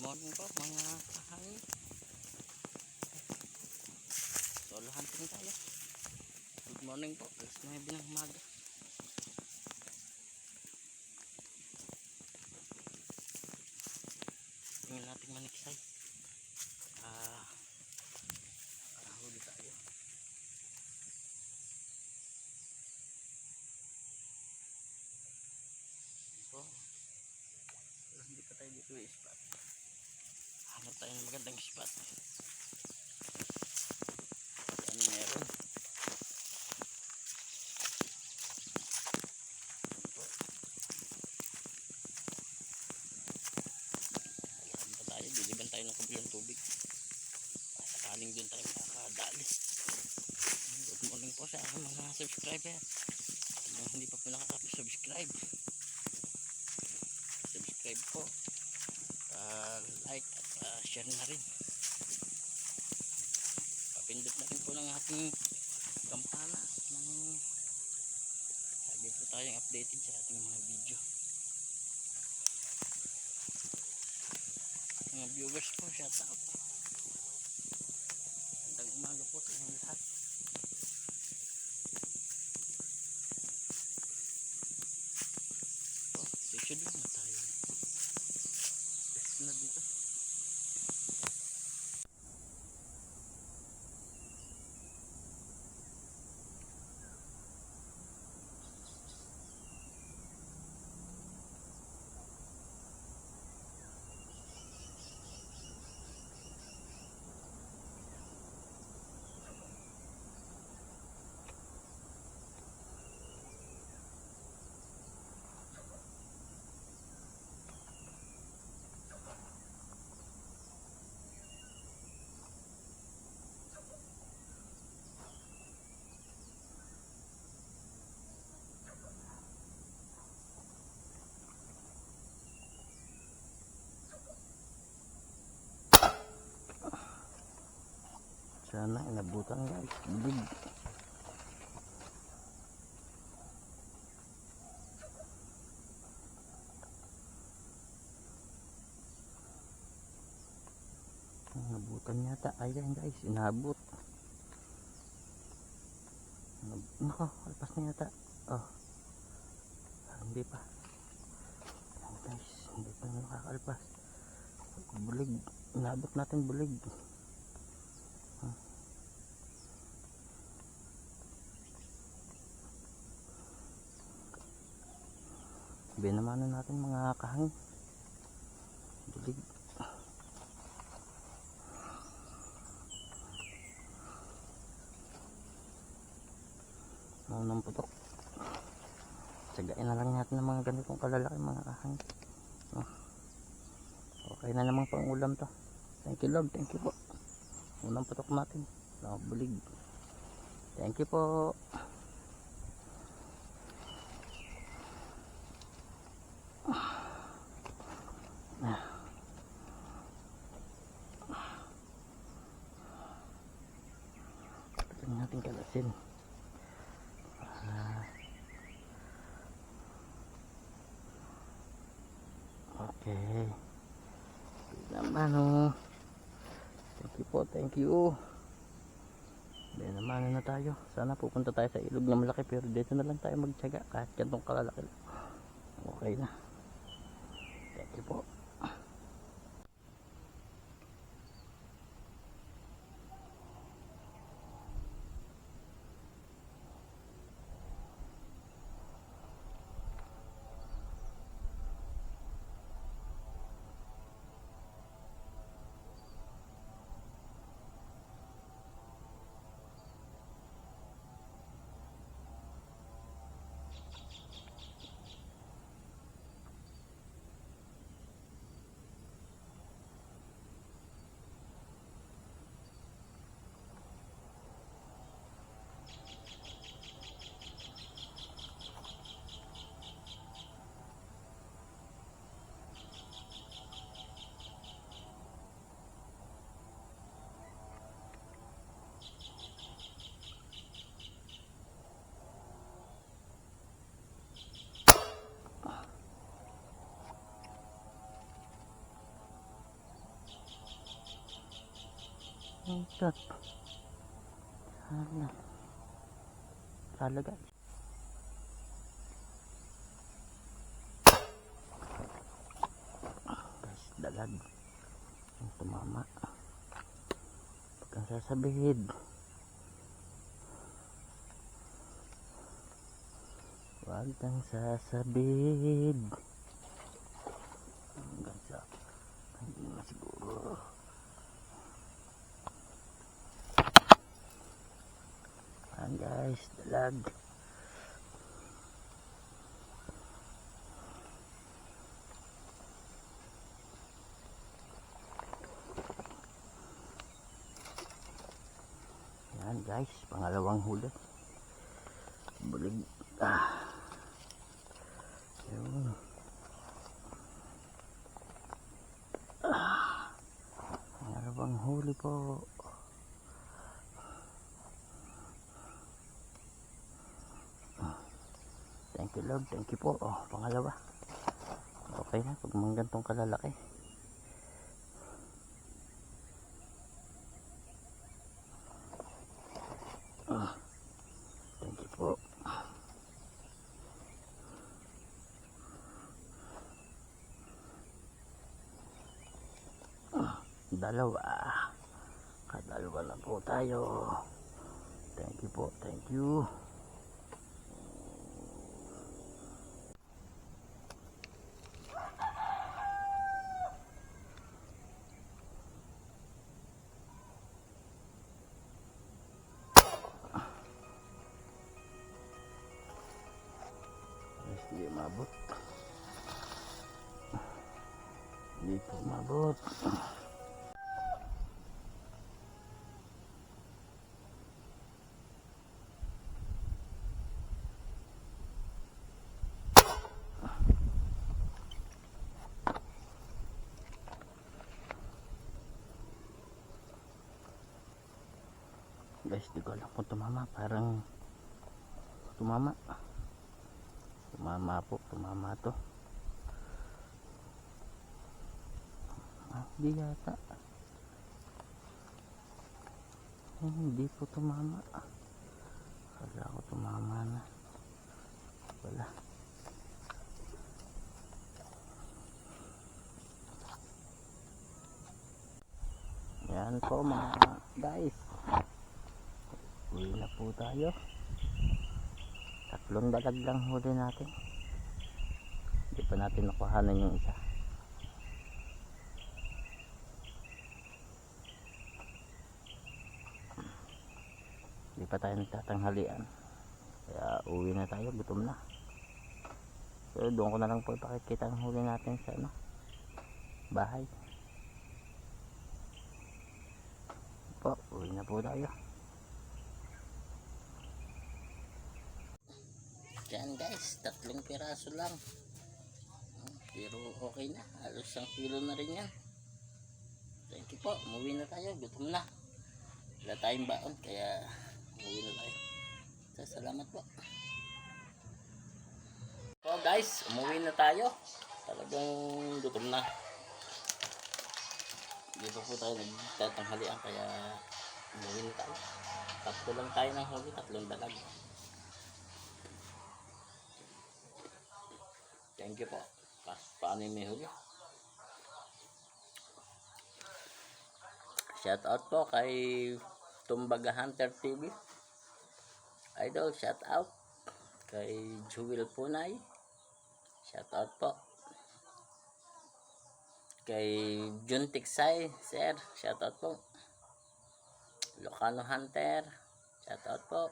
morning po mga kahangin. Solo hunting tayo. Good morning po. Alas 9 ng umaga. Tingnan natin maniksay. Ah, nakahuli tayo. Ito. Pero hindi pa tayo dito may spot. Hanap tayo ng magandang spot. Yan meron. Ito. Yan pa tayo. Diliban tayo ng kabilang tubig. Sakaling doon tayo makakadali. Good morning po sa aking mga subscriber. Kung hindi pa po nakaka-subscribe subscribe po. Uh, like at uh, share na rin. Papindot na rin po ng ating kampana ng lagi po tayong updated sa ating mga video. Mga viewers po shout out magandang umaga po sa inyong lahat Oh, station lang na tayo. Best na dito. Sana inabutan guys. Big. Inabutan yata. Ayan guys. Inabot. Inab- Nako. Alpas na yata. Oh. Hindi pa. Ayan guys. Hindi pa nakakalpas. Bulig. Inabot natin bulig. Natin mga kahangin. Bulig. Maunang putok. Tsagain na lang natin ng mga ganitong kalalaki mga kahangin. Oh. Okay na namang pang ulam to. Thank you Lord, thank you po. Unang putok natin. Nakabulig. Thank you po. Ito natin kalasin. Ah. Okay. Oh. Thank you po, thank you. Then naman na tayo. Sana pupunta tayo sa ilog na malaki pero dito na lang tayo magtyaga kahit gantong kalalaki. lang. Okay na. Ikot. Sana. Sala guys. Dalag. Ang tumama. Huwag kang sasabihid. Huwag kang sasabihid. Hanggang sa hindi na siguro. Ayan guys, dalag. Ayan guys, pangalawang huli. Bulig. Ah. Yun. Ah. Pangalawang huli po. Thank you Lord, thank you po. Oh, pangalawa. Okay na, pag mga gantong kalalaki. Ah, thank you po. Ah, dalawa. Kadalawa na po tayo. Thank you po, thank you. Po umabot. Guys, di ko alam kung tumama. Parang tumama. Tumama po, tumama to. Ah, di yata. Eh, hindi po tumama. Kala ko tumama na. Wala. Yan po mga guys. Uwi na po tayo. Tatlong dalag lang huli natin. Hindi pa natin nakuhanan yung isa. Hindi pa tayo nagtatanghalian. Kaya uwi na tayo, gutom na. So doon ko na lang po ipakikita ang huli natin sa ano, bahay. Po, uwi na po tayo. Yan guys, tatlong piraso lang. Pero okay na, halos isang kilo na rin yan. Thank you po, umuwi na tayo, gutom na. Wala tayong baon, kaya umuwi na tayo. So, salamat po. So guys, umuwi na tayo. Talagang gutom na. Dito po tayo nagtatanghalian, kaya umuwi na tayo. Tatlo lang tayo ng huli, tatlong dalag. Thank you po. Pa paano yung may huli? Shout out po kay Tumbaga Hunter TV. Idol, shout out. Kay Jewel Punay. Shout out po. Kay Jun Tiksay, sir. Shout out po. Locano Hunter. Shout out po.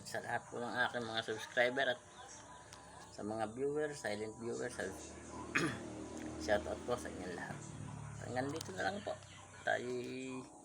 at sa lahat po ng aking mga subscriber at sa mga viewers, silent viewers, shout out po sa inyong lahat. Hanggang dito na lang po. Tayo.